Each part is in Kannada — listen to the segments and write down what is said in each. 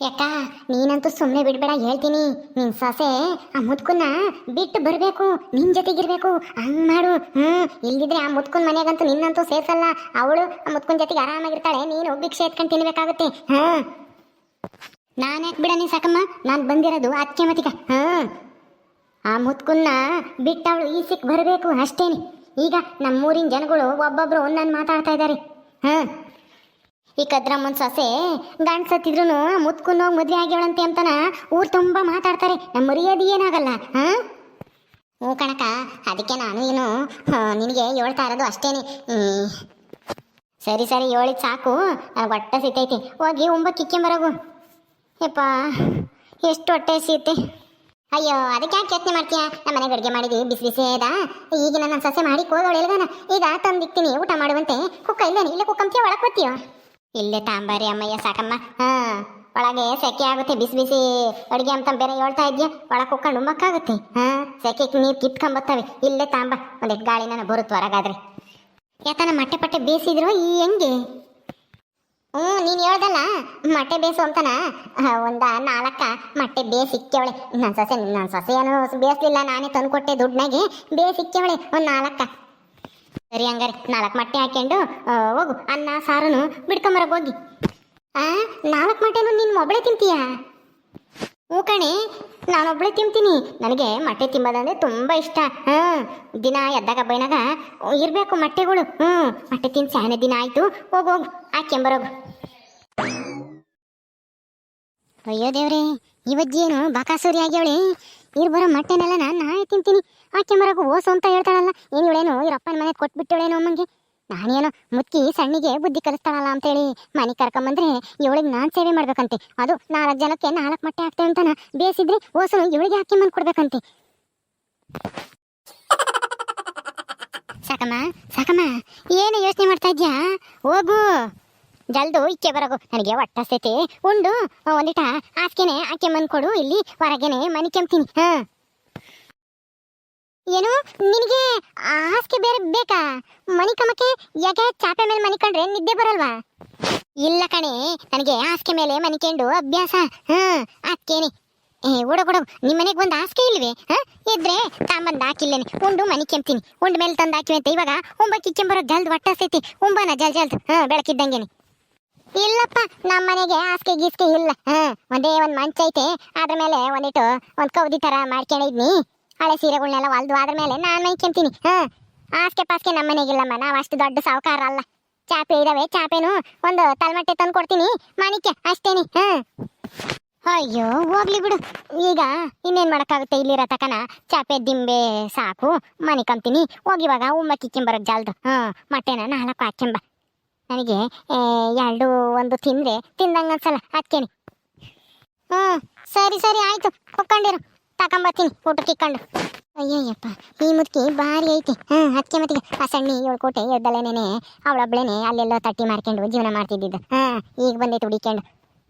ಯಾಕ ನೀನಂತೂ ಸುಮ್ಮನೆ ಬಿಡ್ಬೇಡ, ಹೇಳ್ತೀನಿ. ನಿನ್ ಸೊಸೆ ಆ ಮುದ್ಕನ್ನ ಬಿಟ್ಟು ಬರಬೇಕು, ನಿನ್ ಜೊತೆಗಿರ್ಬೇಕು. ಹಂಗ್ ಮಾಡು, ಹ್ಮ್? ಇಲ್ದಿದ್ರೆ ಆ ಮುದ್ಕನ್ ಮನೆಗಂತೂ ನಿನ್ನಂತೂ ಸೇರ್ಸಲ್ಲ. ಅವಳು ಆ ಮುದ್ಕನ್ ಜೊತೆಗೆ ಆರಾಮಾಗಿರ್ತಾಳೆ. ನೀನು ಭಿಕ್ಷೆ ಎತ್ಕೊಂಡು ತಿನ್ಬೇಕಾಗುತ್ತೆ ಹಾ ನಾನು ಯಾಕೆ ಬಿಡನಿ ಸಾಕಮ್ಮ? ನಾನು ಬಂದಿರೋದು ಅದಕ್ಕೆ ಮತಿಗೆ ಹಾ ಆ ಮುತ್ಕನ್ನ ಬಿಟ್ಟವಳು ಈ ಸಿಕ್ ಬರಬೇಕು ಅಷ್ಟೇನೆ. ಈಗ ನಮ್ಮೂರಿನ ಜನಗಳು ಒಬ್ಬೊಬ್ರು ಒಂದೊಂದು ಮಾತಾಡ್ತಾ ಇದ್ದಾರೆ ಹಾ ಈ ಕದ್ರಮ್ಮನ ಸೊಸೆ ಗಂಡ್ ಸತ್ತಿದ್ರು ಮುತ್ಕೊಂಡು ಮದ್ವೆ ಆಗ್ಯವಳಂತೆ ಅಂತನ ಊರ್ ತುಂಬಾ ಮಾತಾಡ್ತಾರೆ. ನಮ್ಮ ಮರ್ಯಾದೆ ಏನಾಗಲ್ಲ ಹಾ ಹ್ಞೂ ಕಣಕ, ಅದಕ್ಕೆ ನಾನು ಏನು ನಿನಗೆ ಹೇಳ್ತಾ ಇರೋದು ಅಷ್ಟೇನೆ. ಸರಿ ಸರಿ, ಹೇಳಿದ್ ಸಾಕು. ನನಗೆ ಹೊಟ್ಟೆ ಸಿತೈತಿ ಹೋಗಿ ಉಂಬ ಕಿಕ್ಕೆಂಬರೋಗು. ಯಪ್ಪ, ಎಷ್ಟು ಹೊಟ್ಟೆ ಸಿಗುತ್ತೆ ಅಯ್ಯೋ, ಅದಕ್ಕೆ ಯಾಕೆ ಯತ್ನೆ ಮಾಡ್ತೀಯ? ನಮ್ಮ ಮನೆಗೆ ಅಡುಗೆ ಮಾಡಿದ್ವಿ ಬಿಸಿ ಬಿಸಿ ಅದ. ಈಗ ನನ್ನ ಸೊಸೆ ಮಾಡಿ ಕೋದೋಳು ಈಗ ತಂದಿಕ್ತೀನಿ, ಊಟ ಮಾಡುವಂತೆ. ಕುಕ್ಕ ಇಲ್ಲೇನೆ? ಇಲ್ಲೇ ಕುಕ್ಕಂತೀಯ, ಒಳಗೆ ಇಲ್ಲೇ ತಾಂಬಾರಿ ಅಮ್ಮಯ್ಯ ಸಾಕಮ್ಮ. ಹಾ, ಒಳಗೆ ಸೆಕೆ ಆಗುತ್ತೆ, ಬಿಸಿ ಬಿಸಿ. ಅಡುಗೆ ಅಂತ ಬೇರೆ ಹೇಳ್ತಾ ಇದ್ಯಾ? ಒಳಗೆ ಕುಕ್ಕೊಂಡು ಉಮ್ಮಕ್ಕಾಗುತ್ತೆ ಹಾ, ಸೆಕೆ ನೀರು ಕಿತ್ಕೊಂಬತ್ತವೆ. ಇಲ್ಲೇ ತಾಂಬ ಒಂದಿಟ್ಟು ಗಾಳಿ ನಾನು ಬರುತ್ತೆ ಹೊರಗಾದ್ರೆ. ಯಾತನ ಮೊಟ್ಟೆ ಪಟ್ಟೆ ಬೇಯಿಸಿದ್ರು ಈ ಹೆಂಗೆ? ಹ್ಞೂ, ನೀನು ಹೇಳ್ದಲ್ಲ, ಮೊಟ್ಟೆ ಬೇಸು ಅಂತನ? ಒಂದ ನಾಲ್ಕ ಮೊಟ್ಟೆ ಬೇಸಿಕ್ಕವಳೆ ನನ್ನ ಸೊಸೆ ನನ್ನ ಸೊಸೆ ಏನು ಬೇಯಿಸ್ಲಿಲ್ಲ, ನಾನೇ ತಂದ್ಕೊಟ್ಟೆ ದುಡ್ಡನಾಗೆ. ಬೇಸಿಕ್ಕವಳೆ ಒಂದು ನಾಲ್ಕ ಸರಿ ಹಂಗಾರೆ ನಾಲ್ಕು ಮೊಟ್ಟೆ ಹಾಕ್ಯಂಡು ಆ, ಹೋಗು. ಅನ್ನ ಸಾರನು ಬಿಡ್ಕೊಂಬರಕ್ಕೆ ಹೋಗಿ. ಆ ನಾಲ್ಕು ಮೊಟ್ಟೆನು ನಿನ್ನ ಮೊಬಳೆ ತಿಂತೀಯಾ? ಹ್ಞೂ ಕಣೆ ನಾನೊಬ್ಬಳೆ ತಿಂತೀನಿ. ನನಗೆ ಮೊಟ್ಟೆ ತಿಂಬೋದಂದ್ರೆ ತುಂಬ ಇಷ್ಟ. ಹ್ಞೂ ದಿನ ಎದ್ದಾಗ ಬೈನಾಗ ಇರಬೇಕು ಮೊಟ್ಟೆಗಳು. ಹ್ಞೂ ಮೊಟ್ಟೆ ತಿಂದು ಸ್ಯಾನೆ ದಿನ ಆಯಿತು. ಹೋಗು ಹೋಗು ಹಾಕ್ಯಂಬರೋಗು ಅಯ್ಯೋ ದೇವ್ರೆ ಇವಜ್ಜೇನು ಬಾಕಾಸೂರಿ ಆಗ್ಯವಳೆ ಇರ್ ಬರೋ ಮೊಟ್ಟೆನೆಲ್ಲ ನಾನು ನಾಳೆ ತಿಂತೀನಿ ಹಾಕ್ಯಂಬರೋಗು ಓಸು ಅಂತ ಹೇಳ್ತಾಳಲ್ಲ. ಏನು ಇವಳೇನು ಇರಪ್ಪನ ಮನೆ ಕೊಟ್ಬಿಟ್ಟವಳೇನು ಅಮ್ಮಂಗೆ. ನಾನೇನೋ ಮುತ್ಕಿ ಸಣ್ಣಿಗೆ ಬುದ್ಧಿ ಕಲಿಸ್ತಾಳಲ್ಲ ಅಂತೇಳಿ ಮನೆ ಕರ್ಕೊಂಬಂದ್ರೆ ಇವಳಿಗೆ ನಾನು ಸೇವೆ ಮಾಡ್ಬೇಕಂತೆ. ಅದು ನಾಲ್ಕು ಜನಕ್ಕೆ ನಾಲ್ಕು ಮೊಟ್ಟೆ ಹಾಕ್ತೇವೆ ಅಂತಾನ. ಬೇಯಿಸಿದ್ರೆ ಓಸು ಇವಳಿಗೆ ಹಾಕಿ ಬಂದು ಕೊಡ್ಬೇಕಂತೆ. ಸಾಕಮ್ಮ ಸಾಕಮ್ಮ, ಏನು ಯೋಚನೆ ಮಾಡ್ತಾ ಇದ್ಯಾ? ಹೋಗು. ಜಲ್ದು ಇಕ್ಕೆ ಬರಗು. ನನಗೆ ಹೊಟ್ಟಸ್ತೈತಿ ಉಂಡು. ಒಂದಿಟ ಆಸ್ಕೆನೆ ಆಕೆ ಕೊಡು. ಇಲ್ಲಿ ಹೊರಗೆನೆ ಮನೆ ಕೆಮ್ತೀನಿ. ಹಾ. ಏನು? ನಿನಗೆ ಹಾಸಿಗೆ ಬೇರೆ ಬೇಕಾ? ಮನಿ ಕಮಕ್ಕೆ ಯಾಕೆ ಚಾಪೆ ಮೇಲೆ ಮನಿಕೊಂಡ್ರೆ ನಿದ್ದೆ ಬರಲ್ವಾ? ಇಲ್ಲ ಕಣೆ. ನನಗೆ ಹಾಸಿಗೆ ಮೇಲೆ ಮನಿಕೊಂಡು ಅಭ್ಯಾಸ. ಹಾ. ಅದಕ್ಕೇನೆ ಏ ಓಡೋಗೊಡ ನಿಮ್ಮ ಮನೆಗೆ ಒಂದು ಹಾಸಿಗೆ ಇಲ್ವೇ? ಹಾ? ಇದ್ರೆ ತಾಂಬಂದು ಹಾಕಿಲ್ಲೇನೆ. ಉಂಡು, ಮನಿ ಕೆಮ್ತೀನಿ. ಉಂಡು ಮೇಲೆ ತಂದು ಹಾಕಿವೆ ಅಂತ ಇವಾಗ ಉಂಬ ಕಿಚ್ಚಂಬರೋ ಜಲ್ದ್ ಹೊಟ್ಟಸ್ತೈತಿ ಉಂಬನ ಜಲ್, ಜಲ್ದ್. ಹಾ, ಬೆಳಕಿದ್ದಂಗೆನೆ. ಇಲ್ಲಪ್ಪ ನಮ್ಮ ಮನೆಗೆ ಹಾಸಿಗೆ ಗೀಸ್ಗೆ ಇಲ್ಲ. ಹಾ, ಒಂದೇ ಒಂದು ಮಂಚ ಐತೆ. ಅದ್ರ ಮೇಲೆ ಒಂದಿಟ್ಟು ಒಂದ್ ಕೌದಿ ತರ ಮಾಡ್ಕೊಂಡಿದ್ನಿ ಹಳೆ ಸೀರೆಗಳನ್ನೆಲ್ಲ ಹೊಲ್ದು ಅದ್ರ ಮೇಲೆ ನಾನು ಮೈಕೊಂತೀನಿ ಹಾ, ಹಾಸಿಗೆ ಪಾಸ್ಗೆ ನಮ್ಮ ಮನೆಗಿಲ್ಲಮ್ಮ, ನಾವು ಅಷ್ಟು ದೊಡ್ಡ ಸಾವುಕಾರ ಅಲ್ಲ. ಚಾಪೆ ಇದಾವೆ, ಚಾಪೆನು ಒಂದು ತಲ್ಮಟ್ಟೆ ತಂದು ಕೊಡ್ತೀನಿ. ಮಾಣಿಕ್ಯ, ಅಷ್ಟೇನಿ. ಹಾ. ಅಯ್ಯೋ, ಹೋಗ್ಲಿ ಬಿಡು. ಈಗ ಇನ್ನೇನ್ ಮಾಡಕ್ಕಾಗುತ್ತೆ ಇಲ್ಲಿರೋ ತಕನ? ಚಾಪೆ, ದಿಂಬೆ ಸಾಕು. ಮನೆ ಕಂತೀನಿ ಹೋಗಿವಾಗ ಉಮ್ಮ ಕಿಕ್ಕೆಂಬರೋದು ಜಾಲ್ದು. ಹ್ಮ್ ಮೊಟ್ಟೆನ ನಾಲ್ಕು ಹಾಕ್ಕೆಂಬ ನನಗೆ ಎರಡು, ಒಂದು ತಿಂದ್ರೆ ತಿಂದಂಗ ಅನ್ಸಲ್ಲ ಅದಕ್ಕೇನೆ ಹ್ಞೂ, ಸರಿ ಸರಿ, ಆಯ್ತು ಕುಕ್ಕೊಂಡಿರು ತಗೊಂಬರ್ತೀನಿ ಊಟಕ್ಕೆ ಇಕ್ಕೊಂಡು ಅಯ್ಯಯ್ಯಪ್ಪ, ಈ ಮುದುಕಿ ಭಾರಿ ಐತಿ. ಹ್ಞೂ ಅದಕ್ಕೆ ಮತ್ತಿಗೆ ಆ ಸಣ್ಣ ಏಳು ಕೋಟೆ ಎದ್ದಲೇನೆ ಅವಳೊಬ್ಳೇನೆ ಅಲ್ಲೆಲ್ಲ ತಟ್ಟಿ ಮಾಡ್ಕೊಂಡು ಜೀವನ ಮಾಡ್ತಿದ್ದಿದ್ದು. ಹಾಂ ಈಗ ಬಂದೈತೆ ಹುಡಿಕೊಂಡು.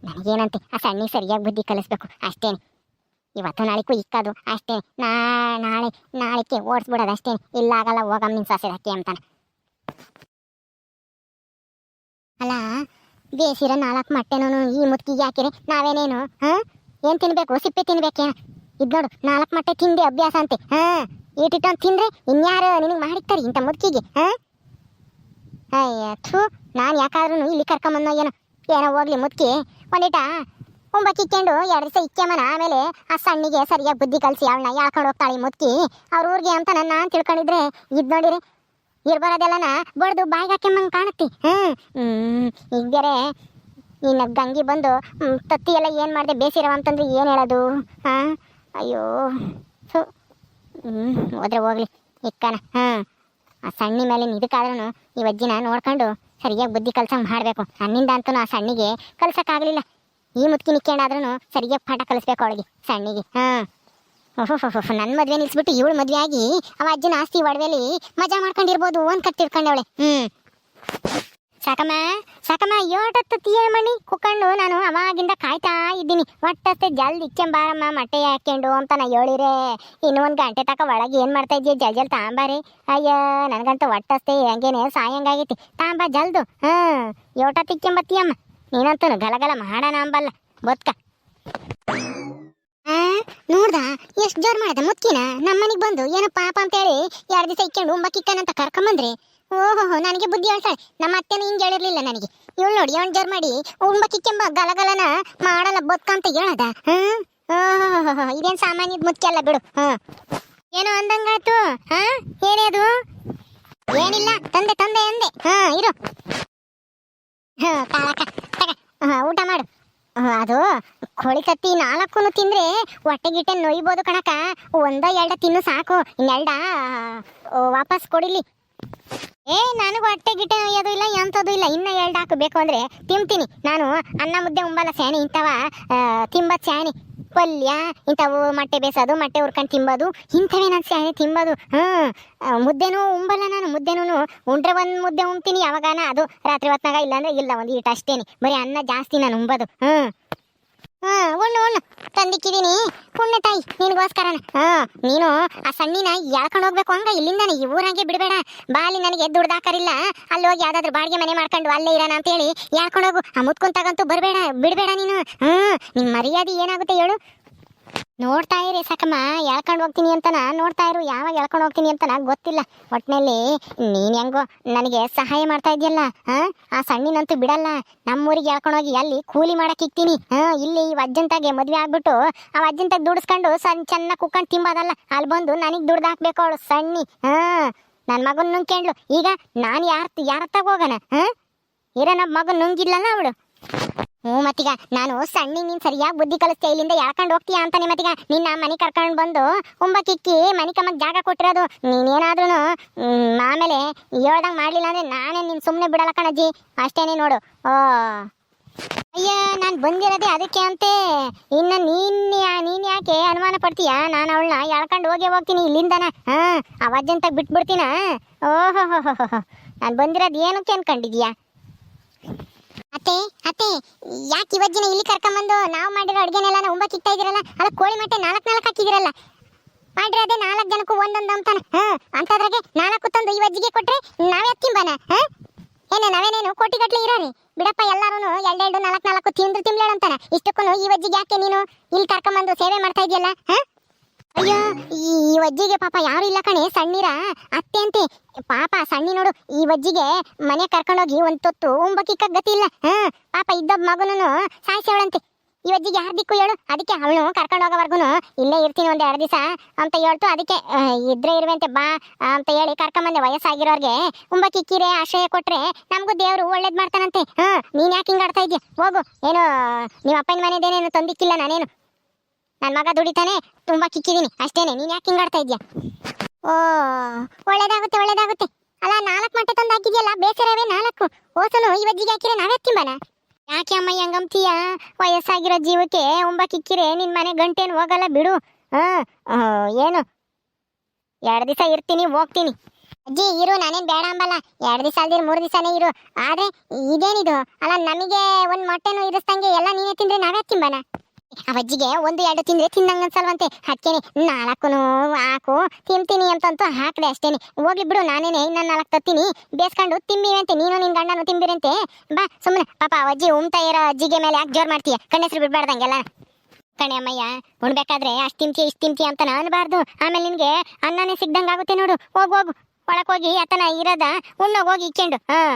ನನಗೇನಂತೆ, ಆ ಸಣ್ಣ ಸರಿಯಾಗಿ ಬುದ್ಧಿ ಕಲಿಸ್ಬೇಕು, ಅಷ್ಟೇನೆ. ಇವತ್ತು ನಾಳೆಗೂ ಇಕ್ಕದು ಅಷ್ಟೇ ನಾ, ನಾಳೆ ನಾಳೆಗೆ ಓಡಿಸ್ಬಿಡೋದು ಅಷ್ಟೇ ಇಲ್ಲ ಆಗಲ್ಲ ಹೋಗಮ್ಮ ನಿನ್ನ ಸೊಸೆ ಹಾಕಿ ಅಂತಾನೆ. ಅಲ್ಲ, ಬೇಸಿರ ನಾಲ್ಕು ಮೊಟ್ಟೆನೂ ಈ ಮುತ್ತಿಗೆ ಹಾಕಿರಿ. ನಾವೇನೇನು, ಹಾ? ಏನ್ ತಿನ್ಬೇಕು? ಸಿಪ್ಪೆ ತಿನ್ಬೇಕೇನು ಇದ್ ನೋಡು, ನಾಲ್ಕು ಮೊಟ್ಟೆ ತಿಂದೆ ಅಭ್ಯಾಸ ಅಂತೆ, ಹಾ? ಇಟ್ಟಿಟ್ಟೊಂದು ತಿಂದ್ರೆ ಇನ್ಯಾರು ನಿನಗೆ ಮಾಡಿರ್ತಾರೆ ಇಂಥ ಮುದುಕಿಗೆ ಹಾ? ಅಯ್ಯ, ಥೂ, ನಾನು ಯಾಕಾದ್ರೂ ಇಲ್ಲಿ ಕರ್ಕೊಂಬಂದ ಏನೋ? ಏನೋ ಹೋಗ್ಲಿ ಮುದುಕಿ ಒಂದಿಟ ಒಂಬ ಕಿಕ್ಕೊಂಡು ಎರಡು ದಿವಸ ಇಕ್ಕೆಮನ ಆಮೇಲೆ ಆ ಸಣ್ಣಿಗೆ ಸರಿಯಾಗಿ ಬುದ್ಧಿ ಕಲಿಸಿ ಅವಳನ್ನ ಯಾಳ್ಕೊಂಡು ಹೋಗ್ತಾಳೆ ಮುದುಕಿ ಅವ್ರ ಊರಿಗೆ ಅಂತ ನನ್ನ ನಾನು ತಿಳ್ಕೊಂಡಿದ್ರೆ, ಇದ್ ನೋಡಿರಿ ಇರ್ಬರೋದೆಲ್ಲನ ಬಡ್ದು ಬಾಯಿಗೆ ಹಾಕ್ಯಂಬಂಗೆ ಕಾಣುತ್ತೆ. ಹ್ಮ್ ಹ್ಮ್ ಬೇರೆ ಇನ್ನು ಗಂಗಿ ಬಂದು ತತ್ತಿ ಎಲ್ಲ ಏನು ಮಾಡಿದೆ ಬೇಸಿರವ ಅಂತಂದ್ರೆ ಏನು ಹೇಳೋದು? ಹಾಂ? ಅಯ್ಯೋ ಸೊ ಹ್ಞೂ ಹೋದ್ರೆ ಹೋಗ್ಲಿ. ಇಕ್ಕನ, ಹಾಂ. ಆ ಸಣ್ಣ ಮೇಲೆ ಇದಕ್ಕಾದ್ರೂ ಈ ಅಜ್ಜಿನ ನೋಡ್ಕೊಂಡು ಸರಿಯಾಗಿ ಬುದ್ಧಿ ಕಲ್ಸಂಗೆ ಮಾಡಬೇಕು. ಸಣ್ಣಿಂದ ಅಂತೂ ಆ ಸಣ್ಣಿಗೆ ಕಲ್ಸೋಕ್ಕಾಗಲಿಲ್ಲ. ಈ ಮುತ್ಕಿ ನಿಕ್ಕೊಂಡಾದ್ರೂ ಸರಿಯಾಗಿ ಪಾಠ ಕಲಿಸ್ಬೇಕು ಅವಳಿಗೆ, ಸಣ್ಣಿಗೆ. ಹಾಂ. ನನ್ನ ಮದ್ವೆ ನಿಲ್ಸ್ಬಿಟ್ಟು ಇವಳು ಮದ್ವೆ ಆಗಿ ಅವ ಅಜ್ಜನ ಆಸ್ತಿ ಒಡವೆಲಿ ಮಜಾ ಮಾಡ್ಕೊಂಡಿರ್ಬೋದು ಕತ್ ತಿಳ್ಕೊಂಡವಳೆ ಹ್ಮ್. ಸಾಕಮ್ಮ ಸಾಕಮ್ಮ ಏಟತ್ತು ಮಣಿ ಕುಕ್ಕೊಂಡು ನಾನು ಅವಾಗಿಂದ ಕಾಯ್ತಾ ಇದ್ದೀನಿ. ಒಟ್ಟತ್ತೆ ಜಲ್ದಿ ಇಕ್ಕೆಂಬಾರಮ್ಮ, ಮೊಟ್ಟೆ ಹಾಕ್ಕೊಂಡು ಅಂತ ನಾ ಹೇಳಿರೆ. ಇನ್ನು ಒಂದು ಗಂಟೆ ತಕ ಒಳಗೆ ಏನು ಮಾಡ್ತಾ ಇದ್ದೀಯ ಜಲ್ ಜಲ್ ತಾಂಬಾರಿ. ಅಯ್ಯ, ನನಗಂತೂ ಒಟ್ಟಸ್ತೆ ಹಂಗೇನೆ ಸಾಯಂಗಾಗೈತಿ ತಾಂಬ ಜಲ್ದು. ಹಾಂ ಏಟತ್ತು ಇಕ್ಕೆಂಬತ್ತೀಯಮ್ಮ. ನೀನಂತೂ ಗಲಗಲ ಮಾಡೋಣ ಅಂಬಲ್ಲ. ಬದ್ಕ. ನೋಡ್ದ ಎಷ್ಟು ಜೋರ್ ಮಾಡ್ದ ಮುತ್ಕಿನ? ನಮ್ಮನಿಗೆ ಬಂದು ಏನೋ ಪಾಪ ಅಂತ ಹೇಳಿ ಎರಡು ದಿವಸ ಇಕ್ಕೊಂಡು ಅಂತ ಕರ್ಕೊಂಬಂದ್ರಿ. ಓಹೋ ನನಗೆ ಬುದ್ಧಿ ಹೇಳ್ತಾಳೆ ನಮ್ಮ ಅತ್ತೆನ ಹಿಂಗೆ ಹೇಳಿರ್ಲಿಲ್ಲ ನನಗೆ. ಇವಳು ನೋಡಿ ಅವನ್ ಜೋರ್ ಮಾಡಿ ಉಂಬಕ್ಕಿಕ್ಕೆಂಬ ಗಲಗಲನ ಮಾಡಲ್ಲ ಬದುಕ ಅಂತ ಹೇಳದ. ಹ್ಮ್? ಓಹೋ ಇದೇನು ಸಾಮಾನ್ಯದ ಮುತ್ತಿ ಅಲ್ಲ ಬಿಡು. ಹ್ಮ್. ಏನೋ ಅಂದಂಗಾಯ್ತು. ಹಾ? ಏನೇ ಅದು? ಏನಿಲ್ಲ ತಂದೆ ತಂದೆ ಅಂದೆ. ಹಾ ಇರು. ಹಾ ಊಟ ಮಾಡು. ಹಾ, ಅದು ಕೋಳಿ ಕತ್ತಿ ನಾಲ್ಕು ತಿಂದ್ರೆ ಹೊಟ್ಟೆ ಗಿಟ್ಟೆ ನೋಯ್ಬೋದು ಕಣಕ ಒಂದ ಎರಡ ತಿನ್ನು ಸಾಕು. ಇನ್ನೆರಡ ವಾಪಸ್ ಕೊಡಿಲಿ. ಏ, ನನಗೆ ಹೊಟ್ಟೆ ಗಿಟ್ಟೆ ನೋಯೋದು ಇಲ್ಲ ಎಂಥದ್ದು ಇಲ್ಲ. ಇನ್ನ ಎರಡು ಹಾಕಬೇಕು ಅಂದ್ರೆ ತಿಂತೀನಿ. ನಾನು ಅನ್ನ ಮುದ್ದೆ ಉಂಬಲ್ಲ ಸ್ಯಾನಿ ಇಂಥವ ತಿಂಬ ಸ್ಯಾನಿ ಪಲ್ಯ ಇಂಥವು ಮೊಟ್ಟೆ ಬೇಸೋದು ಮೊಟ್ಟೆ ಹುರ್ಕೊಂಡು ತಿಂಬೋದು ಇಂಥವೇ ನಾನು ಸ್ಯಾರಿ ತಿಂಬೋದು. ಆ, ಮುದ್ದೆನೂ ಉಂಬಲ್ಲ ನಾನು ಮುದ್ದೆನೂ ಉಂಡ್ರೆ ಒಂದು ಮುದ್ದೆ ಉಣ್ತೀನಿ ಯಾವಾಗಾನ ಅದು ರಾತ್ರಿ ಹೊತ್ನಾಗ ಇಲ್ಲಾಂದ್ರೆ ಇಲ್ಲ ಒಂದು ಈಟ್ ಅಷ್ಟೇನಿ. ಬರೀ ಅನ್ನ ಜಾಸ್ತಿ ನಾನು ಉಂಬೋದು. ಹ್ಮ್. ಹಾ ಉಣ್ಣು ಉಣ್ಣು ತಂದಿಕ್ಕಿದೀನಿ. ಪುಣ್ಯ ತಾಯಿ, ನಿನಗೋಸ್ಕರನ. ಹಾ, ನೀನು ಆ ಸಣ್ಣಿನ ಎಳ್ಕೊಂಡು ಹೋಗ್ಬೇಕು ಹಂಗ ಇಲ್ಲಿಂದಾನೆ. ಈ ಊರಾಗೆ ಬಿಡಬೇಡ. ಬಾಲಿ ನನಗೆ ದುಡ್ದಾಕರಿಲ್ಲ. ಅಲ್ಲಿ ಹೋಗಿ ಯಾವ್ದಾದ್ರು ಬಾಡಿಗೆ ಮನೆ ಮಾಡ್ಕೊಂಡು ಅಲ್ಲೇ ಇರೋಣ ಅಂತೇಳಿ ಎಳ್ಕೊಂಡು ಹೋಗು. ಆ ಮುತ್ಕೊಂತಾಗಂತೂ ಬರಬೇಡ, ಬಿಡಬೇಡ ನೀನು. ಹ್ಮ್ ನಿನ್ ಮರ್ಯಾದೆ ಏನಾಗುತ್ತೆ ಹೇಳು. ನೋಡ್ತಾ ಇರಿ ಸಾಕಮ್ಮ ಎಳ್ಕೊಂಡು ಹೋಗ್ತೀನಿ ಅಂತನ? ನೋಡ್ತಾ ಇರು, ಯಾವಾಗ ಎಳ್ಕೊಂಡು ಹೋಗ್ತೀನಿ ಅಂತನ? ಗೊತ್ತಿಲ್ಲ. ಒಟ್ಟಿನಲ್ಲಿ ನೀನ್ ಹೆಂಗೋ ನನಗೆ ಸಹಾಯ ಮಾಡ್ತಾ ಇದೆಯಲ್ಲ ಆ? ಸಣ್ಣಿನಂತೂ ಬಿಡಲ್ಲ. ನಮ್ಮೂರಿಗೆ ಎಳ್ಕೊಂಡು ಹೋಗಿ ಅಲ್ಲಿ ಕೂಲಿ ಮಾಡಕ್ ಇಕ್ತೀನಿ ಹಾ ಇಲ್ಲಿ ಅಜ್ಜಂತಾಗೆ ಮದ್ವೆ ಆಗ್ಬಿಟ್ಟು ಆ ಅಜ್ಜಂತಾಗ ದುಡಿಸ್ಕೊಂಡು ಸಣ್ಣ ಚೆನ್ನಾಗಿ ಕುಕ್ಕೊಂಡು ತಿಂಬೋದಲ್ಲ, ಅಲ್ಲಿ ಬಂದು ನನಗೆ ದುಡ್ದು ಹಾಕ್ಬೇಕು ಅವಳು ಸಣ್ಣಿ ಹಾ ನನ್ನ ಮಗನ್ ನುಂಗ್ಕೊಂಡ್ಲು. ಈಗ ನಾನು ಯಾರ ಯಾರ ತಗ ಹೋಗೋಣ ಹಾ ಇರ ನಮ್ಮ ಮಗನ್ ನುಂಗಿಲ್ಲಲ್ಲ ಅವಳು? ಹ್ಞೂ, ಮತ್ತೀಗ ನಾನು ಸಣ್ಣ ನೀನು ಸರಿಯಾಗಿ ಬುದ್ಧಿ ಕಲಿಸ್ತೀಯ ಇಲ್ಲಿಂದ ಎಳ್ಕೊಂಡು ಹೋಗ್ತೀಯಾ ಅಂತಾನೆ ಮತ್ತೀಗ ನಿನ್ನ ಮನೆ ಕರ್ಕೊಂಡು ಬಂದು ಉಂಬಕ್ಕಿಕ್ಕಿ ಮನೆ ಕಮ್ಮಕ್ ಜಾಗ ಕೊಟ್ಟಿರೋದು ನೀನೇನಾದ್ರೂ ಆಮೇಲೆ ಹೇಳ್ದಂಗೆ ಮಾಡಲಿಲ್ಲ ಅಂದ್ರೆ ನಾನೇ ನಿನ್ ಸುಮ್ಮನೆ ಬಿಡಲ್ಲ ಕಣಜ್ಜಿ. ಅಷ್ಟೇನೆ ನೋಡು. ಓ. ಅಯ್ಯ, ನಾನು ಬಂದಿರೋದೇ ಅದಕ್ಕೆ ಅಂತೆ. ಇನ್ನು ನೀನ್ ನೀನು ಯಾಕೆ ಅನುಮಾನ ಪಡ್ತೀಯ? ನಾನು ಅವಳನ್ನ ಎಳ್ಕೊಂಡು ಹೋಗೇ ಹೋಗ್ತೀನಿ ಇಲ್ಲಿಂದನ. ಹಾ ಅವಜ್ಜಂತಾಗ ಬಿಟ್ಬಿಡ್ತೀನ? ಓಹೋ ನಾನು ಬಂದಿರೋದು ಏನಕ್ಕೆ ಅನ್ಕೊಂಡಿದ್ಯಾ? ಅತ್ತೆ ಅತ್ತೆ, ಯಾಕೆ ಇವಜ್ಜಿನ ಇಲ್ಲಿ ಕರ್ಕೊಂಬಂದು? ನಾವು ಮಾಡಿರೋ ಅಡುಗೆನೆಲ್ಲ ನಾವು ಉಂಬ ಕಿತ್ತಾ ಇದಿರಲ್ಲ ಅಲ್ಲ ಕೋಳಿ ಮೊಟ್ಟೆ ನಾಲ್ಕು ನಾಲ್ಕು ಹಾಕಿದಿರಲ್ಲ. ಮಾಡಿರೋದೇ ನಾಲ್ಕು ಜನಕ್ಕೂ ಒಂದೊಂದು ಅಂತಾನೆ ಹಾಂ ಅಂತದ್ರಾಗೆ ನಾಲ್ಕು ತಂದು ಇವಜ್ಜಿಗೆ ಕೊಟ್ರೆ ನಾವೇ ತಿಂಬಾನ, ಹಾ? ಏನೇ ನಾವೇನೇನು ಕೋಟಿ ಗಟ್ಲೆ ಇರೋರಿ? ಬಿಡಪ್ಪ ಎಲ್ಲಾರು ಎರಡೆರಡು ನಾಲ್ಕು ನಾಲ್ಕು ತಿಂದ್ರು ತಿನ್ಲೇಳ ಅಂತಾನೆ. ಇಷ್ಟಕ್ಕೂ ಈ ಯಾಕೆ ನೀನು ಇಲ್ಲಿ ಕರ್ಕೊಂಬಂದು ಸೇವೆ ಮಾಡ್ತಾ ಇದೆಯಲ್ಲ, ಹಾ? ಅಯ್ಯೋ, ಈ ವಜ್ಜಿಗೆ ಪಾಪ ಯಾರು ಇಲ್ಲ ಕಣೆ, ಸಣ್ಣಿರ. ಅತ್ತೆ ಅಂತೆ. ಪಾಪ, ಸಣ್ಣಿ ನೋಡು, ಈ ವಜ್ಜಿಗೆ ಮನೆ ಕರ್ಕೊಂಡೋಗಿ ಒಂದ್ ತೊತ್ತು ಉಂಬಕ್ಕಿಕ್ಕ ಗತಿ ಇಲ್ಲ. ಹಾ, ಪಾಪ ಇದ್ದೊಬ್ಬ ಮಗುನು ಸಾಯಿಸವಳಂತೆ ಈ ವಜ್ಜಿಗೆ ಯಾರ ದಿಕ್ಕು ಹೇಳು? ಅದಕ್ಕೆ ಅವಳು ಕರ್ಕೊಂಡು ಹೋಗೋವರ್ಗು ಇಲ್ಲೇ ಇರ್ತೀನಿ ಒಂದ್ ಎರಡು ದಿವಸ ಅಂತ ಹೇಳ್ತು. ಅದಕ್ಕೆ ಇದ್ರೆ ಇರುವಂತೆ ಬಾ ಅಂತ ಹೇಳಿ ಕರ್ಕೊಂಬಂದೆ. ವಯಸ್ಸಾಗಿರೋರ್ಗೆ ಉಂಬಕ್ಕಿಕ್ಕಿರೆ ಆಶ್ರಯ ಕೊಟ್ರೆ ನಮಗೂ ದೇವರು ಒಳ್ಳೇದ್ ಮಾಡ್ತಾನಂತೆ. ಹಾ, ನೀನ್ ಯಾಕೆ ಹಿಂಗಾಡ್ತಾ ಇದ್ಯಾ? ಹೋಗು. ಏನು ನಿಮ್ಮ ಅಪ್ಪನ ಮನೆದೇನೇನು ತಂದಿಕ್ಕಿಲ್ಲ ನಾನೇನು? ನನ್ನ ಮಗ ದುಡಿತಾನೆ, ತುಂಬಾ ಕಿಕ್ಕಿದೀನಿ, ಅಷ್ಟೇನೆ. ನೀನ್ ಯಾಕೆ ಹಿಂಗಾಡ್ತಾ ಇದ್ಯಾ ಓ, ಒಳ್ಳೇದಾಗುತ್ತೆ ಒಳ್ಳೇದಾಗುತ್ತೆ. ಅಲ್ಲ, ನಾಲ್ಕು ಮಟ್ಟೆ ತಂದು ಹಾಕಿದ್ಯಲ್ಲ, ಬೇಸರವೇ ನಾಲ್ಕು. ಓಸಲು ಈ ವಜ್ಜಿಗೆ ಹಾಕಿದ್ರೆ ನಾವೇ ತಿಂಬಾನ? ಯಾಕೆ ಅಮ್ಮ ಹೆಂಗಂತೀಯ? ವಯಸ್ಸಾಗಿರೋ ಜೀವಕ್ಕೆ ಉಂಬ ಕಿಕ್ಕಿರೆ, ನಿನ್ ಮನೆ ಗಂಟೇನು ಹೋಗಲ್ಲ, ಬಿಡು. ಹಾ ಏನು? ಎರಡು ದಿವಸ ಇರ್ತೀನಿ, ಹೋಗ್ತೀನಿ. ಅಜ್ಜಿ, ಇರು, ನಾನೇನ್ ಬೇಡ ಅಂಬಲ್ಲ. ಎರಡು ದಿವಸ ಅಲ್ದಿರ ಮೂರು ದಿವಸನೇ ಇರು. ಆದ್ರೆ, ಇದೇನಿದು? ಅಲ್ಲ, ನಮಗೆ ಒಂದ್ ಮೊಟ್ಟೆನು ಇರಿಸ್ದಂಗೆ ಎಲ್ಲ ನೀನೇ ತಿಂದ್ರೆ ನಾವೇ ತಿಂಬನ? ಆ ಅಜ್ಜಿಗೆ ಒಂದು ಎರಡು ತಿಂದ್ರೆ ತಿಂದಂಗ ಅನ್ಸಲ್ವಂತೆ. ಅದಕ್ಕೇನೆ ನಾಲ್ಕು ಹಾಕು, ತಿಂತೀನಿ ಅಂತಂತೂ ಹಾಕಿದೆ ಅಷ್ಟೇನೆ. ಹೋಗ್ಲಿ ಬಿಡು, ನಾನೇನೆ ಇನ್ನ ನಾಲ್ಕು ತತ್ತೀನಿ ಬೇಸ್ಕೊಂಡು ತಿಂಬಿವಂತೆ ನೀನು ನಿನ್ ಗಂಡನು ತಿಂಬಿರಂತೆ. ಬಾ ಸುಮ್ಮನೆ ಪಾಪ ಅವಜ್ಜಿ ಉಮ್ತಾ ಇರೋ ಅಜ್ಜಿಗೆ ಮೇಲೆ ಯಾಕೆ ಜೋರ್ ಮಾಡ್ತೀಯ? ಕಣ್ಣೆಸರು ಬಿಡ್ಬಾರ್ದಂಗೆಲ್ಲ. ಕಣೆ ಅಮ್ಮಯ್ಯ, ಉಣ್ಬೇಕಾದ್ರೆ ಅಷ್ಟು ತಿಂತಿ ಇಷ್ಟು ತಿಂತಿ ಅಂತ ಅನ್ಬಾರ್ದು. ಆಮೇಲೆ ನಿನ್ಗೆ ಅನ್ನನೇ ಸಿಗ್ದಂಗೆ ಆಗುತ್ತೆ ನೋಡು. ಹೋಗು ಹೋಗು. ಒಳಕ್ ಹೋಗಿ ಆತನ ಇರದ ಉಣ್ಣ ಹೋಗಿ ಇಕ್ಕೊಂಡು. ಹಾಂ.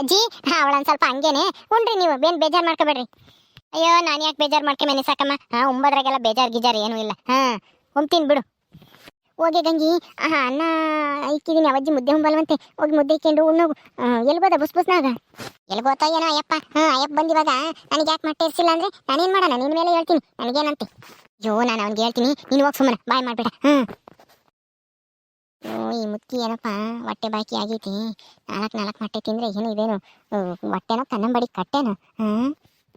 ಅಜ್ಜಿ, ಅವಳೊಂದು ಸ್ವಲ್ಪ ಹಂಗೇನೆ. ಉಣ್ರಿ ನೀವು, ಬೇನ್ ಬೇಜಾರ್ ಮಾಡ್ಕೋಬೇಡ್ರಿ. ಅಯ್ಯೋ, ನಾನು ಯಾಕೆ ಬೇಜಾರು ಮಾಡ್ಕೊಂಬೇನೆ ಸಾಕಮ್ಮ? ಹಾ ಒಂಬದ್ರಾಗೆಲ್ಲ ಬೇಜಾರ್ ಗಿಜಾರ್ ಏನೂ ಇಲ್ಲ. ಹಾ ಹೊಂತೀನಿ ಬಿಡು. ಹೋಗಿ ಗಂಗಿ, ಆಹಾ, ಅನ್ನ ಇಕ್ಕಿದ್ದೀನಿ ಅವಜ್ಜಿ ಮುದ್ದೆ ಹೊಂಬಲ್ವಂತೆ. ಹೋಗಿ ಮುದ್ದೆ ಇಕ್ಕೊಂಡು ಉಣ್ಣೋಗು ಎಲ್ಬೋದ ಬುಸ್ ಬುಸ್ನಾಗ? ಎಲ್ಗೋತ ಏನೋ ಅಯ್ಯಪ್ಪ? ಹಾ, ಅಯ್ಯಪ್ಪ ಬಂದಿವಾಗ. ನನಗೆ ಯಾಕೆ ಮಾಡ್ತಾ ಇರ್ಸಿಲ್ಲ ಅಂದ್ರೆ ನಾನೇನು ಮಾಡೋಣ? ನಿನ್ನ ಮೇಲೆ ಹೇಳ್ತೀನಿ. ನನಗೇನಂತೆ? ಅಯ್ಯೋ, ನಾನು ಅವ್ನಿಗೆ ಹೇಳ್ತೀನಿ. ನೀನು ಹೋಗಿ ಸುಮ್ಮನೆ. ಬಾಯ್ ಮಾಡ್ಬೇಡ. ಹಾಂ. ಓ, ಈ ಮುಕ್ಕಿ ಏನಪ್ಪ? ಹೊಟ್ಟೆ ಬಾಕಿ ಆಗೈತಿ. ನಾಲ್ಕು ನಾಲ್ಕು ಮೊಟ್ಟೆ ತಿಂದರೆ ಏನು ಇದೇನು? ಹೊಟ್ಟೆನೋ ಕನ್ನಂಬಡಿ ಕಟ್ಟೆನೋ? ಹ್ಮ್